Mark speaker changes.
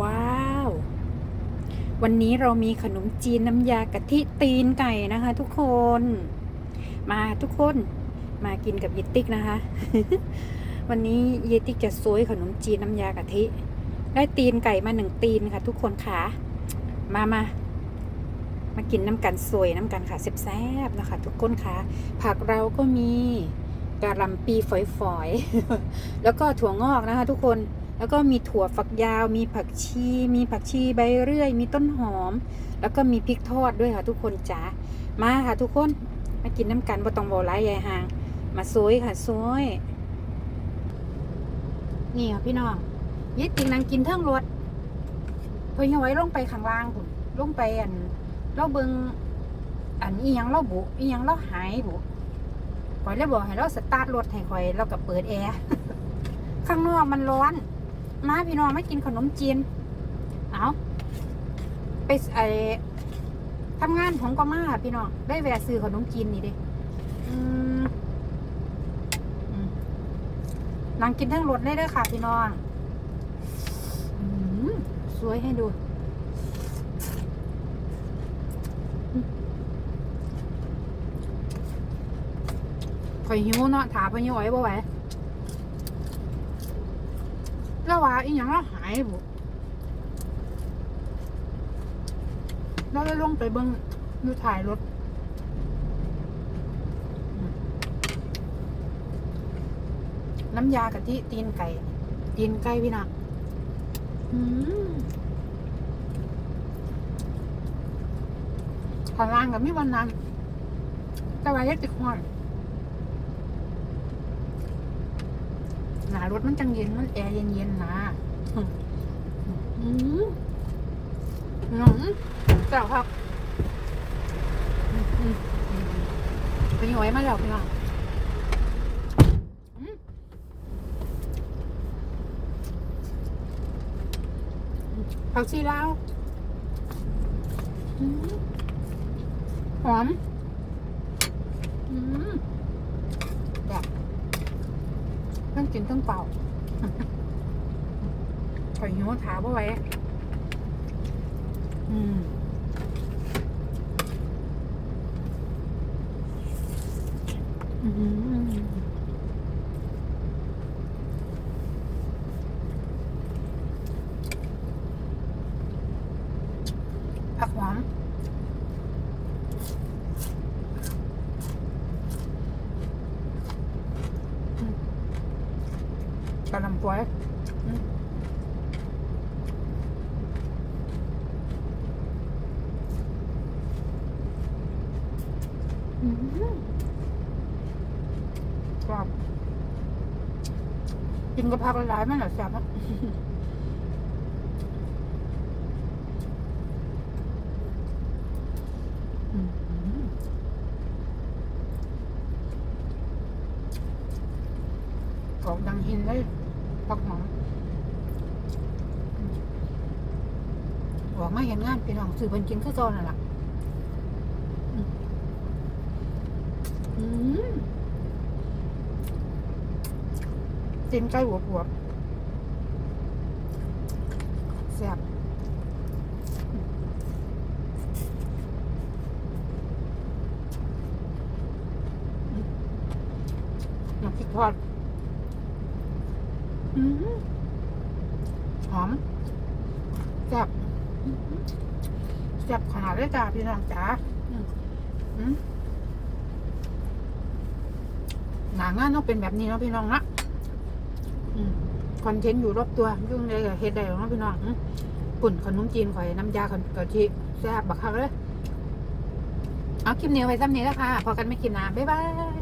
Speaker 1: ว้าว วันนี้เรามีขนมจีนน้ำยากะทิตีนไก่นะคะ ทุกคน มาทุกคนมากินกับยิติ๊กนะคะ วันนี้เยติ๊กจะซวยขนมจีนน้ำยากะทิ ได้ตีนไก่มาหนึ่งตีนค่ะ ทุกคนค่ะ มามามากินน้ำกันซวยน้ำกันค่ะแซ่บๆนะคะ ทุกคนค่ะ ผักเราก็มีกะหล่ำปีฝอยๆ แล้วก็ถั่วงอกนะคะ ทุกคน แล้วก็มีถั่วฝักยาว มีผักชี มีผักชีใบเรื่อย มีต้นหอม แล้วก็มีพริกทอดด้วยค่ะทุกคนจ๋า มาค่ะทุกคน มากินน้ำกันบ่ต้องบ่หลายยายหาง มาซวยค่ะซวยนี่ค่ะพี่น้องยิดติงนางกินเทิงรถเพิ่นเอาไว้ลงไปข้างล่างพุ่นลงไปอันเราเบิงอันอียังเราบุอียังเราหายบุข่อยเลยบอกให้เราสตาร์ทรถให้ข่อยเราก็เปิดแอร์ข้างนอกมันร้อน มาพี่น้องไม่กินขนมจีน เอาไปไอทำงานผมก็มาพี่น้องได้แวะซื้อขนมจีนนี่เดินางกินทั้งรถได้ด้วยค่ะพี่น้องอสวยให้ดูอืมข่อยหิวเนาะถามพะยุไหวบ่ไหว แล้วว่าอีหยังเราหายบุเราเลยลงไปเบิ้งอยู่ถ่ายรถน้ำยากะทิตีนไก่ ตีนไก่พี่น้องอืมข้างล่างกับมีวันนั้นแต่ว่ายักติดห้อน หนารถมันจังเย็นมันแอร์เย็นๆนะอืมน้องเจ้าครับเป็นย้อยมาแล้วพี่น้องผักชีลาวหอม อืมแบบเพิ่ง กินเพิ่งเป่าข่อยหิวถาบ่ไว้ อืมอืมผักหอม กระหลำปวยอืมอืมกรอบกินกับผักหลายๆมันเหรอแซ่บอะอืม กรอบดังหินเลยผักหมอมออกมาเห็นงานพี่น้องซื้อเป็นกินคือเก่านั่นล่ะอืมอืมกินไก่หัวหัวแซ่บน้ำพริกทอด หอมแซ่บอื้อหือแซ่บขนาดเลยจ้าพี่น้องจ๋าอืมอืมหนางานต้องเป็นแบบนี้เนาะพี่น้องนะอืมคอนเทนต์อยู่รอบตัว ยุ่งเลยกับเฮ็ดได้หรอกเนาะพี่น้องอืมปุ่นขนมจีนข่อยน้ำยาขนกะทิแซ่บบักคักเลย เอาคลิปนี้ไว้ซ้ำนี้แล้วค่ะ พอกันไม่คลิปหนะบ๊ายบาย